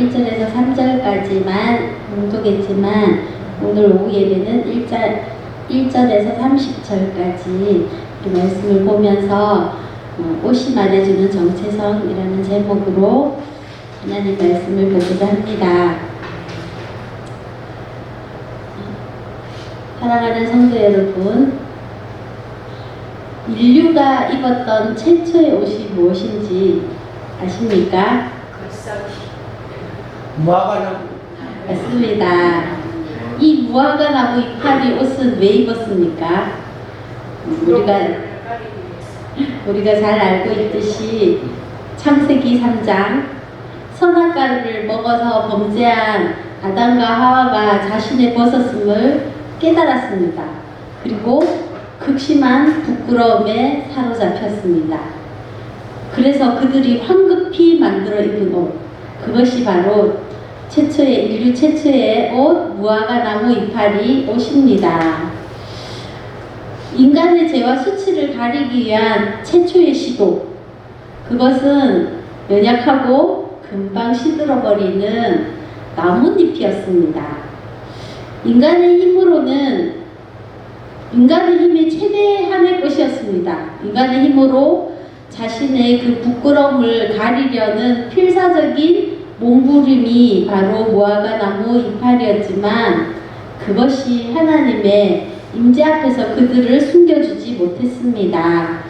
1절에서 3절까지만 봉독했지만 오늘 오후 예배는 1절, 1절에서 30절까지 말씀을 보면서 어, 옷이 말해주는 정체성이라는 제목으로 하나님 말씀을 보고자 합니다. 사랑하는 성도 여러분, 인류가 입었던 최초의 옷이 무엇인지 아십니까? 무화과나무 맞습니다. 이 무화과 나무 이파리 옷은 왜 입었습니까? 우리가 우리가 잘 알고 있듯이 창세기 3장 선악과를 먹어서 범죄한 아담과 하와가 자신의 벗었음을 깨달았습니다. 그리고 극심한 부끄러움에 사로잡혔습니다. 그래서 그들이 황급히 만들어 입은 옷, 그것이 바로 최초의 인류 최초의 옷 무화과 나무 이파리 옷입니다. 인간의 죄와 수치를 가리기 위한 최초의 시도. 그것은 연약하고 금방 시들어버리는 나뭇잎이었습니다. 인간의 힘으로는 인간의 힘이 최대한의 것이었습니다. 인간의 힘으로 자신의 그 부끄러움을 가리려는 필사적인 몸부림이 바로 무화과 나무 이파리였지만 그것이 하나님의 임재 앞에서 그들을 숨겨주지 못했습니다.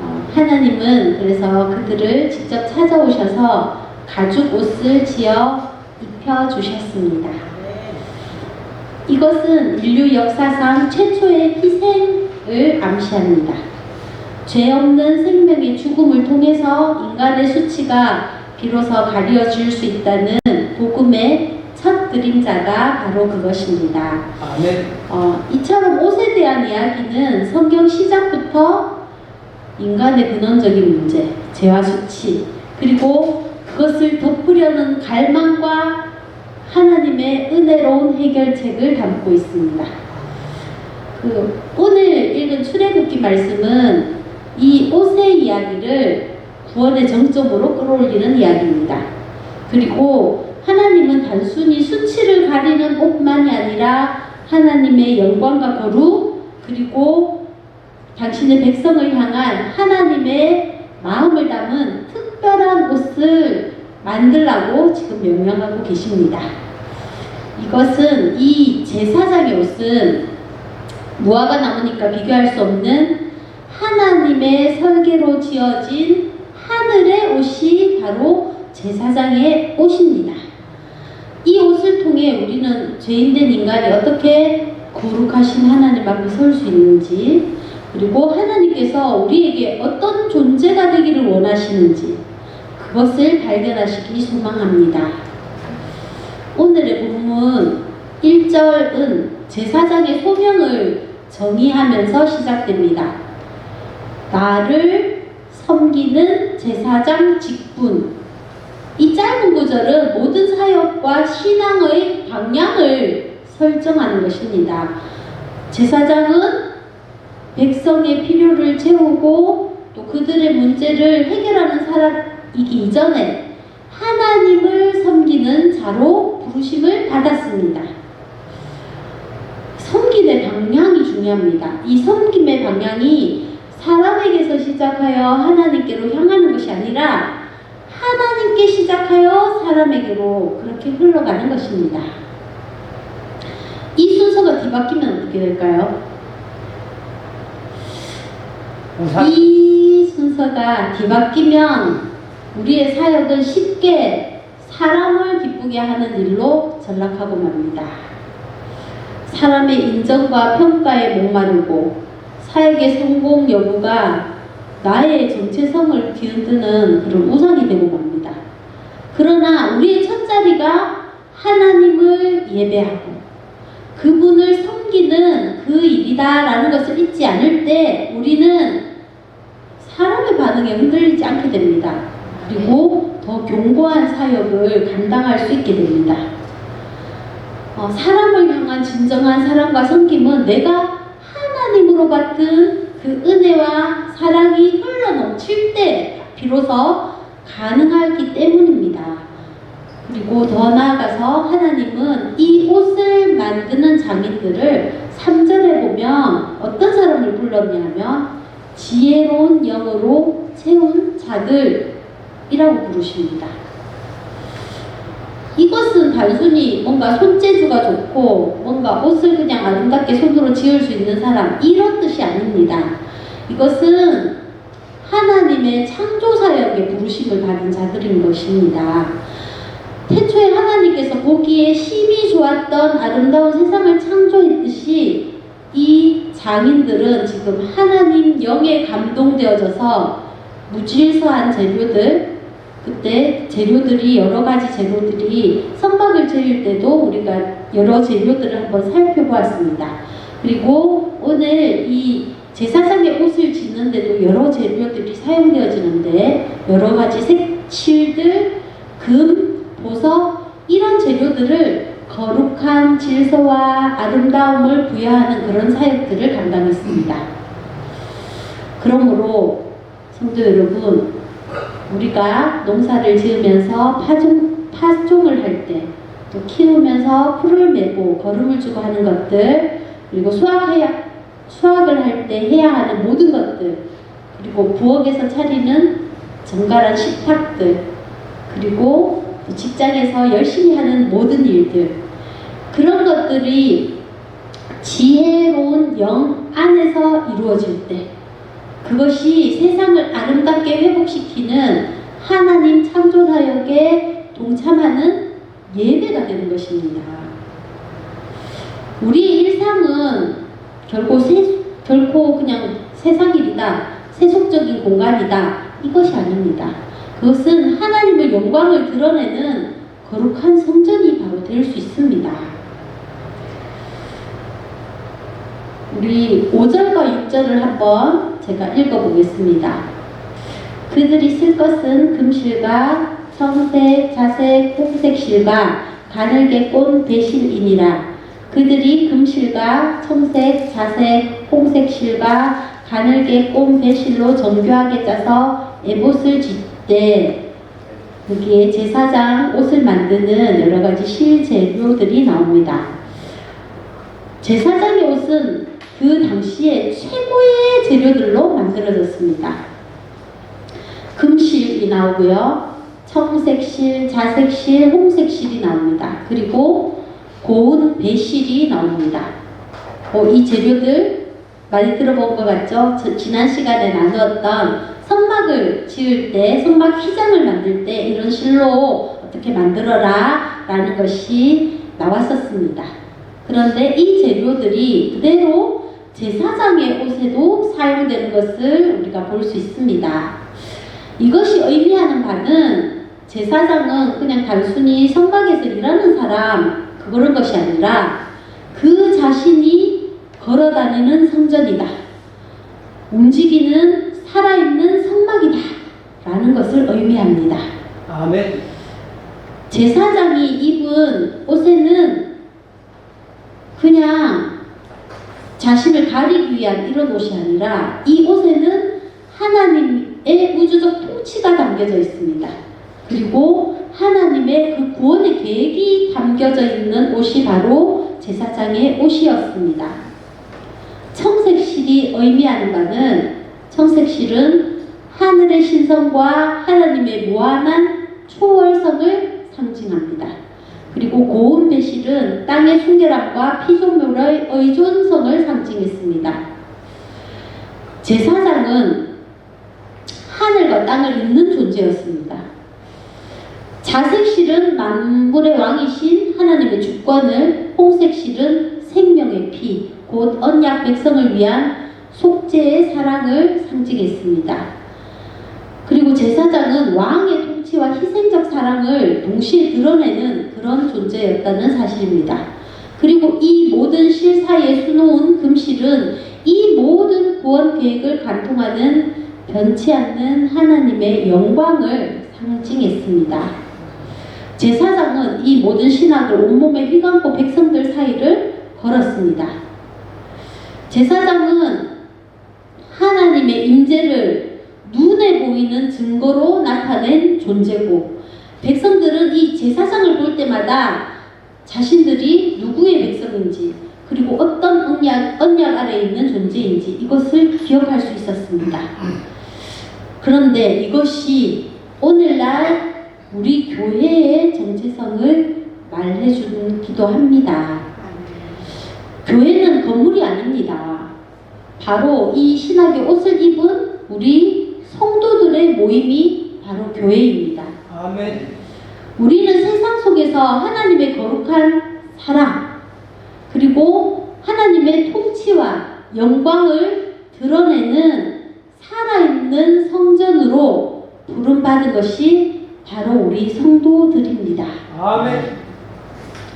어, 하나님은 그래서 그들을 직접 찾아오셔서 가죽 옷을 지어 입혀주셨습니다. 이것은 인류 역사상 최초의 희생을 암시합니다. 죄 없는 생명의 죽음을 통해서 인간의 수치가 비로소 가려질 수 있다는 복음의 첫 그림자가 바로 그것입니다. 아멘 어, 이처럼 옷에 대한 이야기는 성경 시작부터 인간의 근원적인 문제, 죄와 수치, 그리고 그것을 덮으려는 갈망과 하나님의 은혜로운 해결책을 담고 있습니다. 그 오늘 읽은 출애굽기 말씀은 이 옷의 이야기를 구원의 정점으로 끌어올리는 이야기입니다. 그리고 하나님은 단순히 수치를 가리는 옷만이 아니라 하나님의 영광과 거룩 그리고 당신의 백성을 향한 하나님의 마음을 담은 특별한 옷을 만들라고 지금 명령하고 계십니다. 이것은 이 제사장의 옷은 무화과 나무니까 비교할 수 없는 하나님의 설계로 지어진 하늘의 옷이 바로 제사장의 옷입니다. 이 옷을 통해 우리는 죄인된 인간이 어떻게 거룩하신 하나님 앞에 설 수 있는지, 그리고 하나님께서 우리에게 어떤 존재가 되기를 원하시는지, 그것을 발견하시기 소망합니다. 오늘의 본문 1절은 제사장의 소명을 정의하면서 시작됩니다. 나를 섬기는 제사장 직분. 이 짧은 구절은 모든 사역과 신앙의 방향을 설정하는 것입니다. 제사장은 백성의 필요를 채우고 또 그들의 문제를 해결하는 사람이기 이전에 하나님을 섬기는 자로 부르심을 받았습니다. 섬김의 방향이 중요합니다. 이 섬김의 방향이 사람에게서 시작하여 하나님께로 향하는 것이 아니라 하나님께 시작하여 사람에게로 그렇게 흘러가는 것입니다. 이 순서가 뒤바뀌면 어떻게 될까요? 우산 이 순서가 뒤바뀌면 우리의 사역은 쉽게 사람을 기쁘게 하는 일로 전락하고 맙니다. 사람의 인정과 평가에 목마르고 사역의 성공 여부가 나의 정체성을 뒤흔드는 그런 우상이 되고 맙니다. 그러나 우리의 첫 자리가 하나님을 예배하고 그분을 섬기는 그 일이다라는 것을 잊지 않을 때 우리는 사람의 반응에 흔들리지 않게 됩니다. 그리고 더 견고한 사역을 감당할 수 있게 됩니다. 어, 사람을 향한 진정한 사랑과 섬김은 내가 하나님으로 받은 그 은혜와 사랑이 흘러 넘칠 때 비로소 가능하기 때문입니다. 그리고 더 나아가서 하나님은 이 옷을 만드는 장인들을 3절에 보면 어떤 사람을 불렀냐면 지혜로운 영으로 채운 자들이라고 부르십니다. 이것은 단순히 뭔가 손재주가 좋고 뭔가 옷을 그냥 아름답게 손으로 지을 수 있는 사람 이런 뜻이 아닙니다. 이것은 하나님의 창조 사역에 부르심을 받은 자들인 것입니다. 태초에 하나님께서 보기에 심히 좋았던 아름다운 세상을 창조했듯이 이 장인들은 지금 하나님 영에 감동되어져서 무질서한 재료들 그때 재료들이 여러 가지 재료들이 선박을 지을 때도 우리가 여러 재료들을 한번 살펴보았습니다. 그리고 오늘 이 제사장의 옷을 짓는데도 여러 재료들이 사용되어지는데 여러 가지 색칠들, 금, 보석 이런 재료들을 거룩한 질서와 아름다움을 부여하는 그런 사역들을 감당했습니다. 그러므로 성도 여러분, 우리가 농사를 지으면서 파종, 파종을 할 때, 또 키우면서 풀을 메고 거름을 주고 하는 것들, 그리고 수확해야, 수확을 할 때 해야 하는 모든 것들, 그리고 부엌에서 차리는 정갈한 식탁들, 그리고 또 직장에서 열심히 하는 모든 일들, 그런 것들이 지혜로운 영 안에서 이루어질 때, 그것이 세상을 아름답게 회복시키는 하나님 창조 사역에 동참하는 예배가 되는 것입니다. 우리의 일상은 결코 세, 결코 그냥 세상 일이다, 세속적인 공간이다 이것이 아닙니다. 그것은 하나님의 영광을 드러내는 거룩한 성전이 바로 될 수 있습니다. 우리 5절과 6절을 한번 제가 읽어보겠습니다. 그들이 쓸 것은 금실과 청색, 자색, 홍색 실과 가늘게 꼰 배실이니라. 그들이 금실과 청색, 자색, 홍색 실과 가늘게 꼰 배실로 정교하게 짜서 에봇을 짓되 여기에 제사장 옷을 만드는 여러 가지 실 재료들이 나옵니다. 제사장의 옷은 그 당시에 최고의 재료들로 만들어졌습니다. 금실이 나오고요. 청색실, 자색실, 홍색실이 나옵니다. 그리고 고운 배실이 나옵니다. 어, 이 재료들 많이 들어본 것 같죠? 저, 지난 시간에 나누었던 선막을 지을 때, 선막 휘장을 만들 때 이런 실로 어떻게 만들어라 라는 것이 나왔었습니다. 그런데 이 재료들이 그대로 제사장의 옷에도 사용되는 것을 우리가 볼 수 있습니다. 이것이 의미하는 바는 제사장은 그냥 단순히 성곽에서 일하는 사람 그런 것이 아니라 그 자신이 걸어다니는 성전이다. 움직이는 살아있는 성막이다. 라는 것을 의미합니다. 아멘. 제사장이 입은 옷에는 그냥 자신을 가리기 위한 이런 옷이 아니라 이 옷에는 하나님의 우주적 통치가 담겨져 있습니다. 그리고 하나님의 그 구원의 계획이 담겨져 있는 옷이 바로 제사장의 옷이었습니다. 청색실이 의미하는 바는 청색실은 하늘의 신성과 하나님의 무한한 초월성을 상징합니다. 그리고 고운 배실은 땅의 순결함과 피조물의 의존성을 상징했습니다. 제사장은 하늘과 땅을 잇는 존재였습니다. 자색실은 만물의 왕이신 하나님의 주권을, 홍색실은 생명의 피, 곧 언약 백성을 위한 속죄의 사랑을 상징했습니다. 그리고 제사장은 왕의 통치와 희생적 사랑을 동시에 드러내는 그런 존재였다는 사실입니다. 그리고 이 모든 실사에 수놓은 금실은 이 모든 구원 계획을 관통하는 변치 않는 하나님의 영광을 상징했습니다. 제사장은 이 모든 신학을 온몸에 휘감고 백성들 사이를 걸었습니다. 제사장은 하나님의 임재를 눈에 보이는 증거로 나타낸 존재고 백성들은 이 제사장을 볼 때마다 자신들이 누구의 백성인지 그리고 어떤 언약, 언약 아래에 있는 존재인지 이것을 기억할 수 있었습니다. 그런데 이것이 오늘날 우리 교회의 정체성을 말해주기도 합니다. 교회는 건물이 아닙니다. 바로 이 신학의 옷을 입은 우리 성도들의 모임이 바로 교회입니다. 아멘. 우리는 세상 속에서 하나님의 거룩한 사랑, 그리고 하나님의 통치와 영광을 드러내는 살아있는 성전으로 부름받은 것이 바로 우리 성도들입니다. 아멘.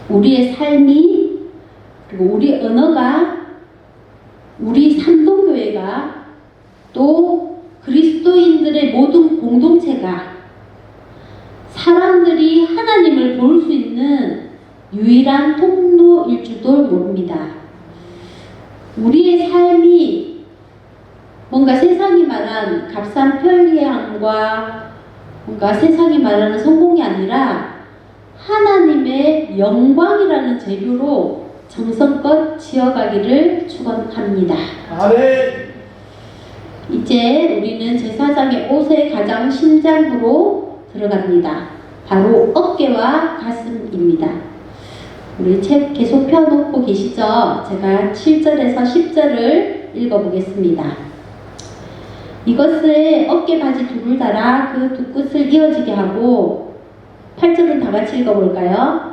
우리의 삶이, 그리고 우리 언어가, 우리 삼동교회가 또 그리스도인들의 모든 공동체가 사람들이 하나님을 볼 수 있는 유일한 통로일 줄도 모릅니다. 우리의 삶이 뭔가 세상이 말한 값싼 편리함과 뭔가 세상이 말하는 성공이 아니라 하나님의 영광이라는 재료로 정성껏 지어가기를 축원합니다. 아멘. 이제 우리는 제사장의 옷의 가장 심장부로 들어갑니다. 바로 어깨와 가슴입니다. 우리 책 계속 펴놓고 계시죠? 제가 7절에서 10절을 읽어보겠습니다. 이것을 어깨 바지 둘을 달아 그 두 끝을 이어지게 하고 8절은 다 같이 읽어볼까요?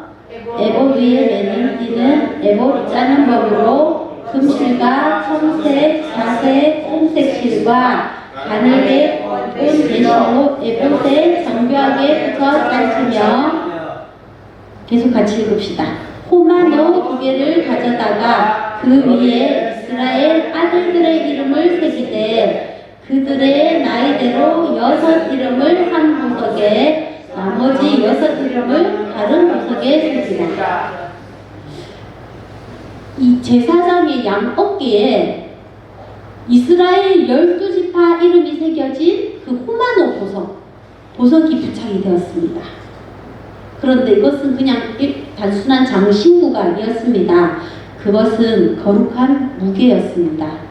에봇 위에 매는 띠는 에봇 짜는 법으로 금실과 청색, 자색, 홍색 실과 가늘게 꽂은 대신으로 에봇에 정교하게 붙여 짠치며 계속 같이 읽읍시다. 호마노 두 개를 가져다가 그 위에 이스라엘 아들들의 이름을 새기되 그들의 나이대로 여섯 이름을 한 구석에 나머지 여섯 이름을 다른 구석에 새기라. 이 제사장의 양 어깨에 이스라엘 열두 지파 이름이 새겨진 그 호마노 보석, 보석이 부착이 되었습니다. 그런데 이것은 그냥 일- 단순한 장신구가 아니었습니다. 그것은 거룩한 무게였습니다.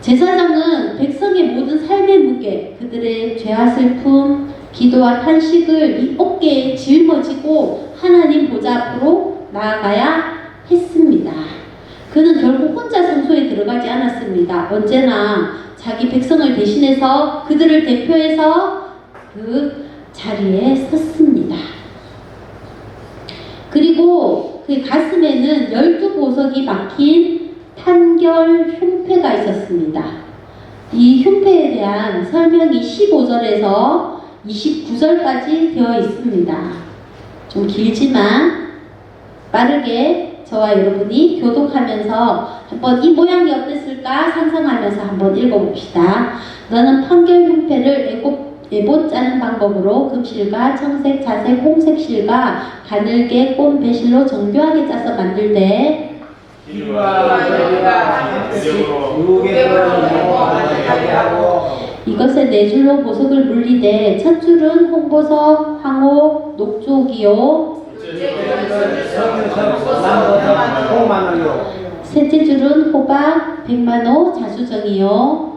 제사장은 백성의 모든 삶의 무게, 그들의 죄와 슬픔, 기도와 탄식을 이 어깨에 짊어지고 하나님 보좌 앞으로 나아가야 했습니다. 그는 결국 혼자 성소에 들어가지 않았습니다. 언제나 자기 백성을 대신해서 그들을 대표해서 그 자리에 섰습니다. 그리고 그 가슴에는 열두 보석이 박힌 판결 흉패가 있었습니다. 이 흉패에 대한 설명이 15절에서 29절까지 되어 있습니다. 좀 길지만 빠르게 저와 여러분이 교독하면서 한번 이 모양이 어땠을까 상상하면서 한번 읽어봅시다. 너는 판결 애곱 예보 짜는 방법으로 금실과 청색, 자색, 홍색 실과 가늘게 꼰 배실로 정교하게 짜서 만들되 이것에 네 줄로 보석을 물리되 첫 줄은 홍보석, 황옥, 녹조기요. 셋째 줄은 호박, 백만호, 자수정이요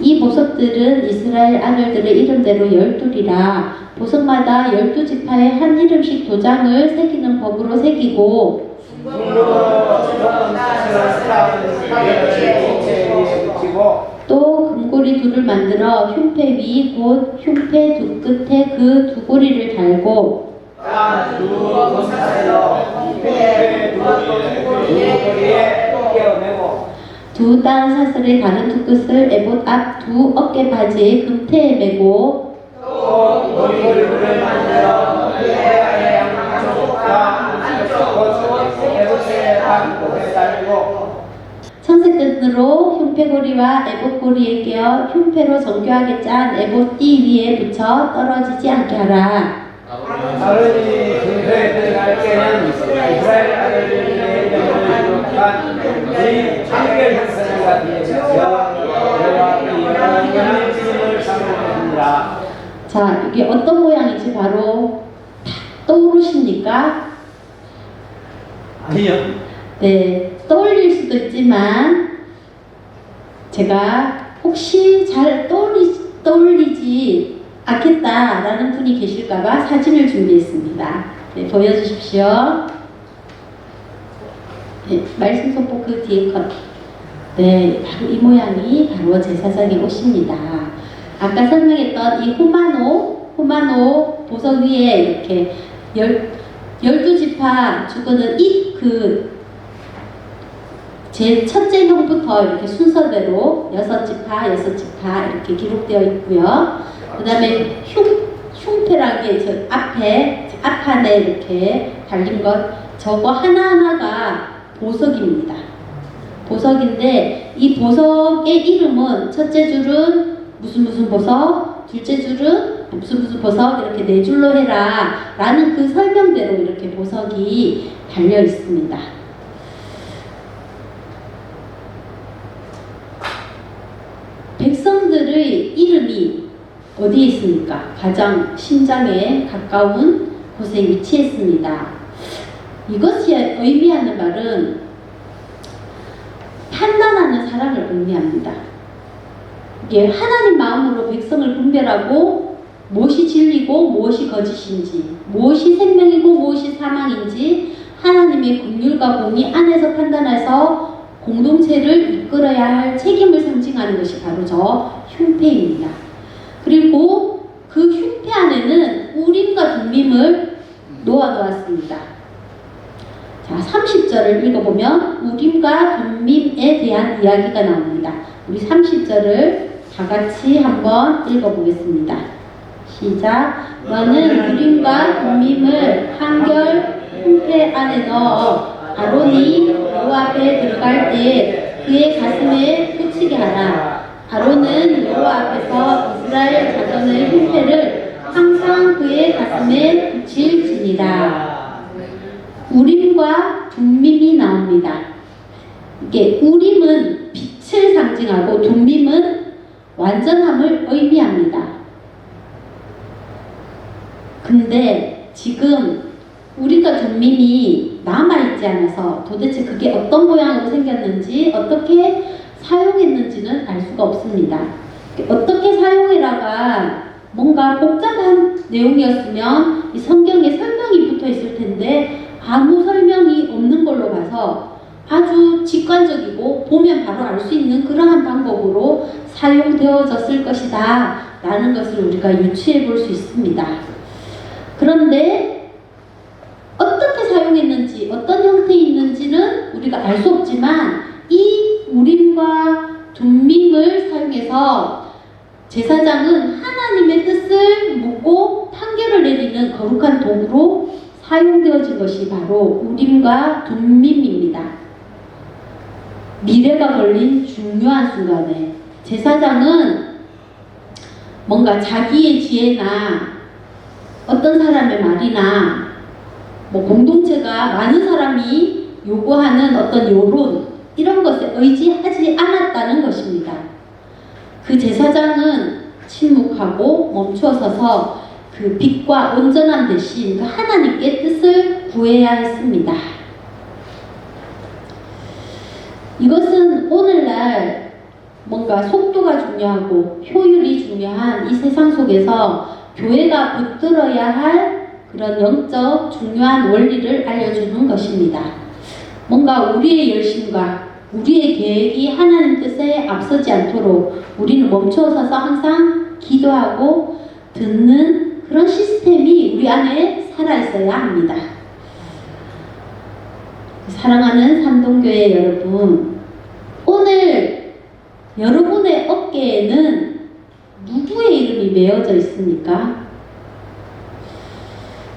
이 보석들은 이스라엘 아들들의 이름대로 열둘이라 보석마다 열두 지파에 한 이름씩 도장을 새기는 법으로 새기고 금고리 둘을 만들어 흉패 위 곧 흉패 두 끝에 그 두 고리를 달고 두 단 사슬의 다른 두 끝을 에봇 앞 두 어깨 바지의 금태에 메고 또 머리를 만들어 배아의 양쪽과 안쪽 에봇에 담고 달고 청색끈으로 흉패고리와 에봇고리에 끼어 흉패로 정교하게 짠 에봇 띠 위에 붙여 떨어지지 않게 하라. 아론이 근처에 들어갈 때는 이스라엘 아들들의 이름을 기록한 이 형사를 가지고 있습니다. 자, 이게 어떤 모양인지 바로 탁 떠오르십니까? 아니요. 네, 떠올릴 수도 있지만 제가 혹시 잘 떠올리, 떠올리지 않겠다라는 분이 계실까봐 사진을 준비했습니다. 네, 보여주십시오. 네, 말씀 속보 그 뒤에 컷. 네, 바로 이 모양이 바로 제사장의 옷입니다. 아까 설명했던 이 호마노, 호마노 보석 위에 이렇게 열, 열두 지파 주거는 이그 제 첫째 형부터 이렇게 순서대로 여섯 지파, 여섯 지파 이렇게 기록되어 있고요. 그 다음에 흉, 흉패라기에 저 앞에, 저 앞판에 이렇게 달린 것, 저거 하나하나가 보석입니다. 보석인데, 이 보석의 이름은 첫째 줄은 무슨 무슨 보석, 둘째 줄은 무슨 무슨 보석, 이렇게 네 줄로 해라. 라는 그 설명대로 이렇게 보석이 달려 있습니다. 백성들의 이름이 어디에 있습니까? 가장 심장에 가까운 곳에 위치했습니다. 이것이 의미하는 말은 판단하는 사람을 의미합니다. 이게 하나님 마음으로 백성을 분별하고 무엇이 진리고 무엇이 거짓인지, 무엇이 생명이고 무엇이 사망인지 하나님의 긍휼과 공의 안에서 판단해서 공동체를 이끌어야 할 책임을 상징하는 것이 바로 저 흉패입니다. 그리고 그 흉패 안에는 우림과 둠밈을 놓아 놓았습니다. 자, 30절을 읽어보면 우림과 둠밈에 대한 이야기가 나옵니다. 우리 30절을 다 같이 한번 읽어보겠습니다. 시작. 너는 우림과 둠밈을 한결 흉패 안에 넣어 아론이 여호와 앞에 들어갈 때 그의 가슴에 붙이게 하라. 아론은 여호와 앞에서 이스라엘 자손의 흉패를 항상 그의 가슴에 붙일지니라. 우림과 둠밈이 나옵니다. 이게 우림은 빛을 상징하고 둠밈은 완전함을 의미합니다. 근데 지금 우리가 둠밈이 남아있지 않아서 도대체 그게 어떤 모양으로 생겼는지 어떻게 사용했는지는 알 수가 없습니다. 어떻게 사용해라가 뭔가 복잡한 내용이었으면 이 성경에 설명이 붙어 있을 텐데 아무 설명이 없는 걸로 봐서 아주 직관적이고 보면 바로 알 수 있는 그러한 방법으로 사용되어졌을 것이다 라는 것을 우리가 유추해 볼 수 있습니다. 그런데 어떻게 사용했는지 어떤 형태에 있는지는 우리가 알 수 없지만 이 우림과 둠밈을 사용해서 제사장은 하나님의 뜻을 묻고 판결을 내리는 거룩한 도구로 사용되어진 것이 바로 우림과 둠밈입니다. 미래가 걸린 중요한 순간에 제사장은 뭔가 자기의 지혜나 어떤 사람의 말이나 뭐 공동체가 많은 사람이 요구하는 어떤 여론 이런 것에 의지하지 않았다는 것입니다. 그 제사장은 침묵하고 멈추어 서서 그 빛과 온전함 대신 그 하나님께 뜻을 구해야 했습니다. 이것은 오늘날 뭔가 속도가 중요하고 효율이 중요한 이 세상 속에서 교회가 붙들어야 할 그런 영적 중요한 원리를 알려주는 것입니다. 뭔가 우리의 열심과 우리의 계획이 하나님 뜻에 앞서지 않도록 우리는 멈춰서서 항상 기도하고 듣는 그런 시스템이 우리 안에 살아 있어야 합니다. 사랑하는 삼동교회 여러분, 오늘 여러분의 어깨에는 누구의 이름이 메어져 있습니까?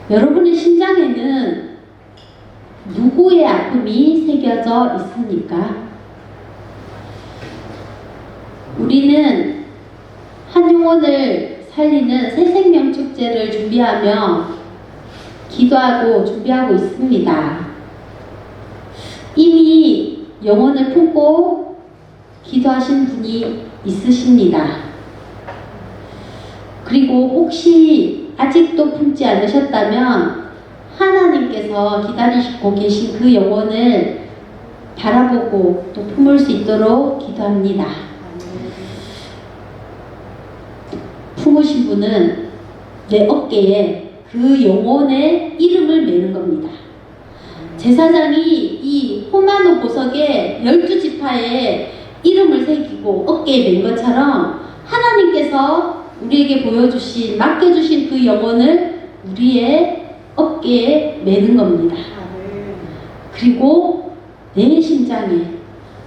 여러분의 심장에는 누구의 아픔이 새겨져 있습니까? 우리는 한 영혼을 살리는 새 생명 축제를 준비하며 기도하고 준비하고 있습니다. 이미 영혼을 품고 기도하신 분이 있으십니다. 그리고 혹시 아직도 품지 않으셨다면 하나님께서 기다리시고 계신 그 영혼을 바라보고 또 품을 수 있도록 기도합니다. 품으신 분은 내 어깨에 그 영혼의 이름을 매는 겁니다. 제사장이 이 호마노 보석에 열두 지파에 이름을 새기고 어깨에 맨 것처럼 하나님께서 우리에게 보여주신 맡겨주신 그 영혼을 우리의 어깨에 매는 겁니다. 그리고 내 심장에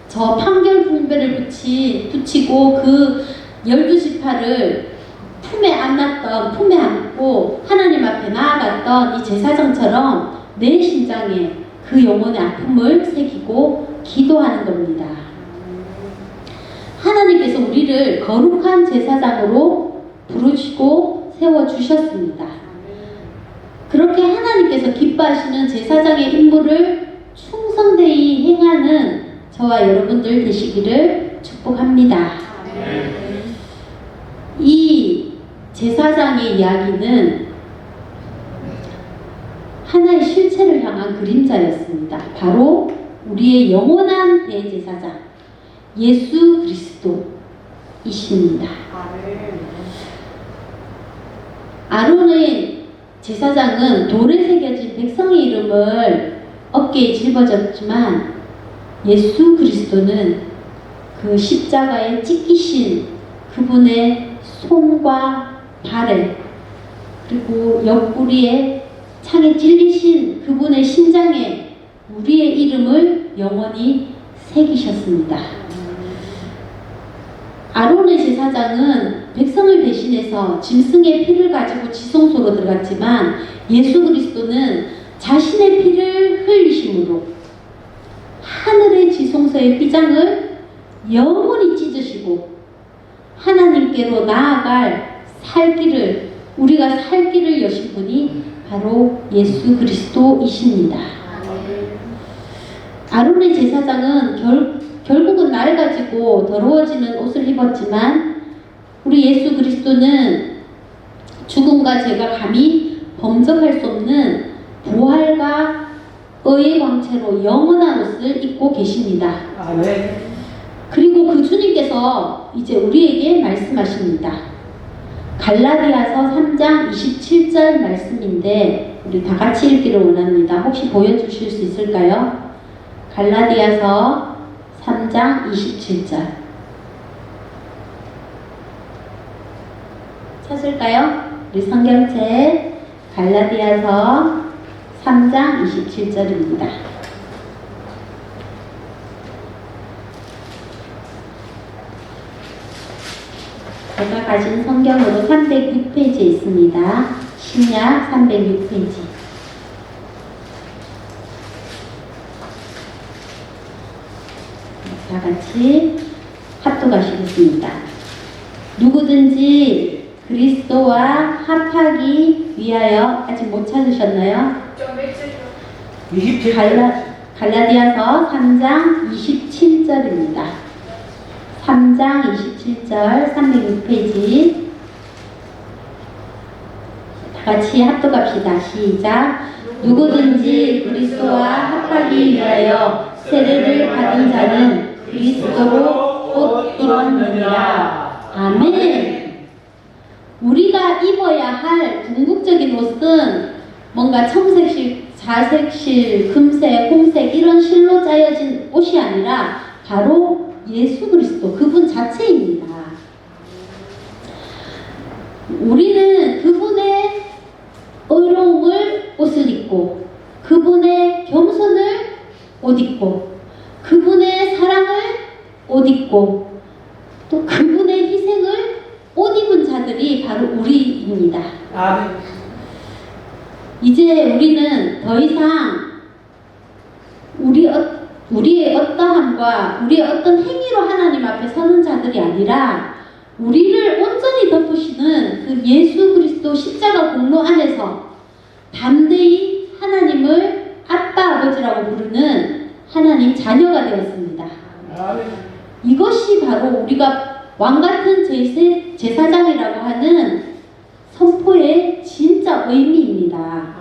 저 판결 분배를 붙이, 붙이고 그 열두 지파를 품에 안았던 품에 안고 하나님 앞에 나아갔던 이 제사장처럼 내 심장에 그 영혼의 아픔을 새기고 기도하는 겁니다. 하나님께서 우리를 거룩한 제사장으로 부르시고 세워 주셨습니다. 그렇게 하나 님께서 기뻐하시는 제사장의 임무를 충성되이 행하는 저와 여러분들 되시기를 축복합니다. 이 제사장의 이야기는 하나의 실체를 향한 그림자였습니다. 바로 우리의 영원한 대제사장 예수 그리스도이십니다. 아론의 제사장은 돌에 새겨진 백성의 이름을 어깨에 짊어졌지만 예수 그리스도는 그 십자가에 찢기신 그분의 손과 발에 그리고 옆구리에 창에 찔리신 그분의 심장에 우리의 이름을 영원히 새기셨습니다. 아론의 제사장은 백성을 대신해서 짐승의 피를 가지고 지성소로 들어갔지만 예수 그리스도는 자신의 피를 흘리심으로 하늘의 지성소의 휘장을 영원히 찢으시고 하나님께로 나아갈 살 길을 우리가 살 길을 여신 분이 바로 예수 그리스도이십니다. 아론의 제사장은 결, 결국은 낡아지고 더러워지는 옷을 입었지만 우리 예수 그리스도는 죽음과 죄가 감히 범접할 수 없는 부활과 의의 광채로 영원한 옷을 입고 계십니다. 아멘. 그리고 그 주님께서 이제 우리에게 말씀하십니다. 갈라디아서 3장 27절 말씀인데 우리 다 같이 읽기를 원합니다. 혹시 보여주실 수 있을까요? 갈라디아서 3장 27절 찾을까요? 우리 성경책 갈라디아서 3장 27절입니다. 제가 가진 성경으로 306페이지에 있습니다. 신약 306페이지. 다 같이 합독하시겠습니다. 누구든지 그리스도와 합하기 위하여 아직 못 찾으셨나요? 27. 갈라, 갈라디아서 3장 27절입니다. 3장 27절 306페이지 다 같이 합독합시다. 시작. 누구든지 그리스도와 합하기 위하여 세례를 받은 자는 그리스도로 옷 입었느니라. 아멘. 우리가 입어야 할 궁극적인 옷은 뭔가 청색실, 자색실, 금색, 홍색 이런 실로 짜여진 옷이 아니라 바로 예수 그리스도 그분 자체입니다. 우리는 그분의 의로움을 옷을 입고 그분의 겸손을 옷 입고 그분의 사랑을 옷 입고 또 그분의 희생을 옷 입은 자들이 바로 우리입니다. 아멘. 이제 우리는 더 이상 우리 어, 우리의 어떠함과 우리의 어떤 행위로 하나님 앞에 서는 자들이 아니라 우리를 온전히 덮으시는 그 예수 그리스도 십자가 공로 안에서 담대히 하나님을 아빠 아버지라고 부르는 하나님 자녀가 되었습니다. 이것이 바로 우리가 왕 같은 제세, 제사장이라고 하는 선포의 진짜 의미입니다.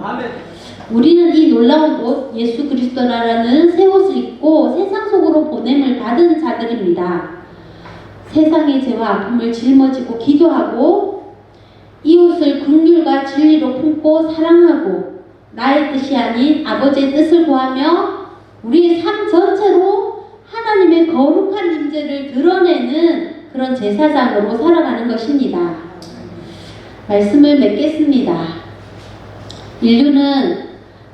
우리는 이 놀라운 옷 예수 그리스도라는 새 옷을 입고 세상 속으로 보냄을 받은 자들입니다. 세상의 죄와 아픔을 짊어지고 기도하고 이 옷을 긍휼과 진리로 품고 사랑하고 나의 뜻이 아닌 아버지의 뜻을 구하며 우리의 삶 전체로 하나님의 거룩한 임재를 드러내는 그런 제사장으로 살아가는 것입니다. 말씀을 맺겠습니다. 인류는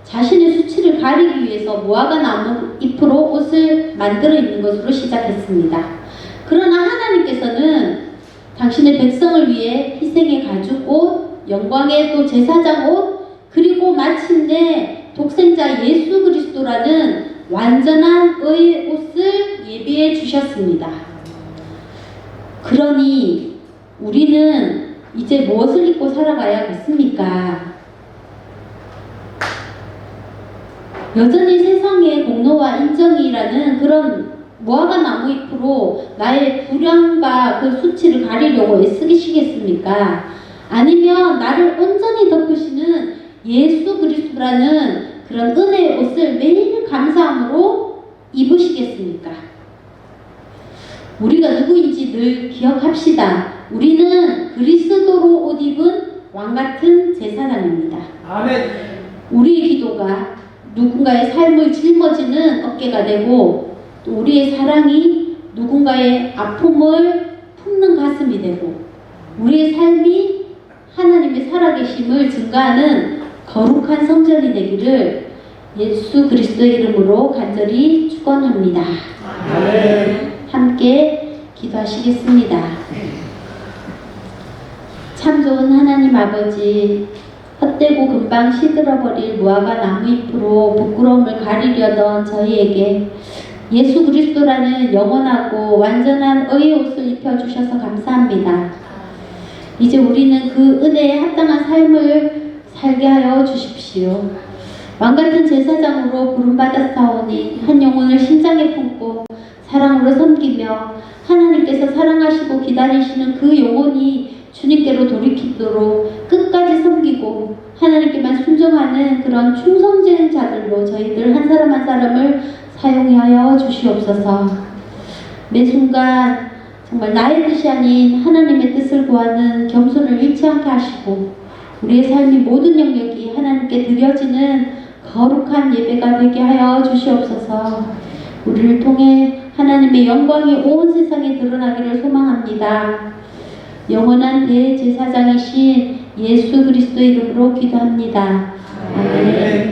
자신의 수치를 가리기 위해서 무화과 나무 잎으로 옷을 만들어 입는 것으로 시작했습니다. 그러나 하나님께서는 당신의 백성을 위해 희생의 가죽 옷, 영광의 또 제사장 옷, 그리고 마침내 독생자 예수 그리스도라는 완전한 의의 옷을 예비해 주셨습니다. 그러니 우리는 이제 무엇을 입고 살아가야겠습니까? 여전히 세상의 공로와 인정이라는 그런 무화과 나무 잎으로 나의 불량과 그 수치를 가리려고 애쓰시겠습니까? 아니면 나를 온전히 덮으시는 예수 그리스도라는 그런 은혜의 옷을 매일 감사함으로 입으시겠습니까? 우리가 누구인지 늘 기억합시다. 우리는 그리스도로 옷 입은 왕 같은 제사장입니다. 아멘. 우리의 기도가 누군가의 삶을 짊어지는 어깨가 되고 또 우리의 사랑이 누군가의 아픔을 품는 가슴이 되고 우리의 삶이 하나님의 살아계심을 증가하는 거룩한 성전이 되기를 예수 그리스도의 이름으로 간절히 축원합니다. 함께 기도하시겠습니다. 참 좋은 하나님 아버지, 헛되고 금방 시들어버릴 무화과 나무 잎으로 부끄러움을 가리려던 저희에게 예수 그리스도라는 영원하고 완전한 의의 옷을 입혀주셔서 감사합니다. 이제 우리는 그 은혜에 합당한 삶을 살게 하여 주십시오. 왕같은 제사장으로 부름받았사오니 한 영혼을 심장에 품고 사랑으로 섬기며 하나님께서 사랑하시고 기다리시는 그 영혼이 주님께로 돌이키도록 끝까지 섬기고 하나님께만 순종하는 그런 충성된 자들로 저희들 한 사람 한 사람을 사용하여 주시옵소서. 매 순간 정말 나의 뜻이 아닌 하나님의 뜻을 구하는 겸손을 잃지 않게 하시고 우리의 삶이 모든 영역이 하나님께 드려지는 거룩한 예배가 되게 하여 주시옵소서. 우리를 통해 하나님의 영광이 온 세상에 드러나기를 소망합니다. 영원한 대제사장이신 예수 그리스도의 이름으로 기도합니다. 아멘.